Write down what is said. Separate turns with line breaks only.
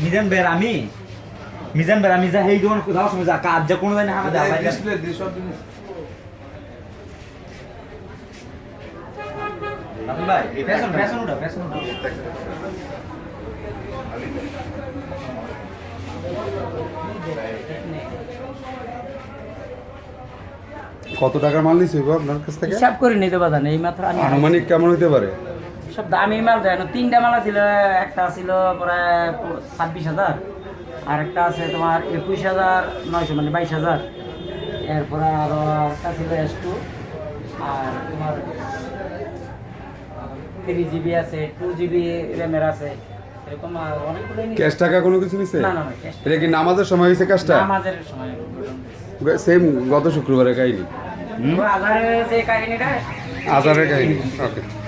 মিজান বেরামি মিজান বেরামি যা হেই দোকান যাওয়ার সময় যা কাজ যা কোনো জানি হামে
জিনিস
ভাই ফ্যাশন ফ্যাশন উঠা ফ্যাশন উঠা
কত টাকার মাল নিছি গো আপনার কাছ থেকে?
হিসাব করে নিতে পারবেন এই মাত্র আমি
আনুমানিক কেমন হতে পারে?
সব দামি মাল দেয় তিনটা মাল ছিল একটা ছিল প্রায় ছাব্বিশ হাজার আর একটা আছে তোমার একুশ হাজার নয়শো মানে বাইশ হাজার। এরপরে আরও একটা ছিল এস টু আর তোমার থ্রি জিবি আছে টু জিবি র্যামের আছে
ক্যাশ টাকা কোনো কিছু নিছে?
না না না
এটা কি নামাজের সময় হয়েছে কাজটা
নামাজের সময়
সেম গত শুক্রবারের কাহিনী আজারের কাহিনী ওকে